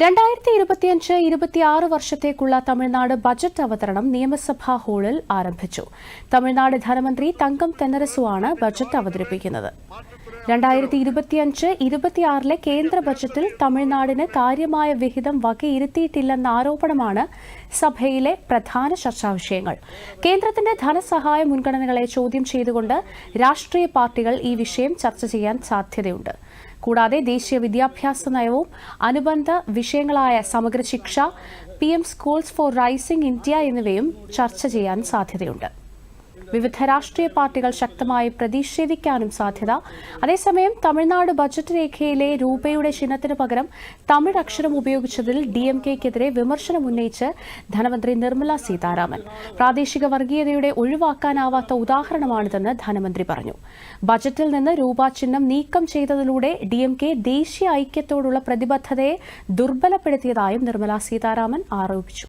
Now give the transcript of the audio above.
രണ്ടായിരത്തി ഇരുപത്തിയഞ്ച് ഇരുപത്തിയാറ് വർഷത്തേക്കുള്ള തമിഴ്നാട് ബജറ്റ് അവതരണം നിയമസഭാ ഹാളിൽ ആരംഭിച്ചു. തമിഴ്നാട് ധനമന്ത്രി തങ്കം തെന്നരസുവാണ് ബജറ്റ് അവതരിപ്പിക്കുന്നത്. രണ്ടായിരത്തി ഇരുപത്തിയഞ്ച് ഇരുപത്തിയാറിലെ കേന്ദ്ര ബജറ്റിൽ തമിഴ്നാടിന് കാര്യമായ വിഹിതം വകയിരുത്തിയിട്ടില്ലെന്ന ആരോപണമാണ് സഭയിലെ പ്രധാന ചർച്ചാ വിഷയങ്ങൾ കേന്ദ്രത്തിന്റെ ധനസഹായ മുൻഗണനകളെ ചോദ്യം ചെയ്തുകൊണ്ട് രാഷ്ട്രീയ പാർട്ടികൾ ഈ വിഷയം ചർച്ച ചെയ്യാൻ സാധ്യതയുണ്ട്. കൂടാതെ ദേശീയ വിദ്യാഭ്യാസ നയവും അനുബന്ധ വിഷയങ്ങളായ Samagra Shiksha P M schools for rising India എന്നിവയും ചർച്ച ചെയ്യാൻ സാധ്യതയുണ്ട്. വിവിധ രാഷ്ട്രീയ പാർട്ടികൾ ശക്തമായി പ്രതിഷേധിക്കാനും സാധ്യത. അതേസമയം തമിഴ്നാട് ബജറ്റ് രേഖയിലെ രൂപയുടെ ചിഹ്നത്തിന് പകരം തമിഴ് അക്ഷരം ഉപയോഗിച്ചതിൽ ഡി എം കെക്കെതിരെ വിമർശനം ഉന്നയിച്ച് ധനമന്ത്രി നിർമ്മല സീതാരാമൻ. പ്രാദേശിക വർഗീയതയുടെ ഒഴിവാക്കാനാവാത്ത ഉദാഹരണമാണിതെന്ന് ധനമന്ത്രി പറഞ്ഞു. ബജറ്റിൽ നിന്ന് രൂപ ചിഹ്നം നീക്കം ചെയ്തതിലൂടെ ഡി എം കെ ദേശീയ ഐക്യത്തോടുള്ള പ്രതിബദ്ധതയെ ദുർബലപ്പെടുത്തിയതായും നിർമ്മല സീതാരാമൻ ആരോപിച്ചു.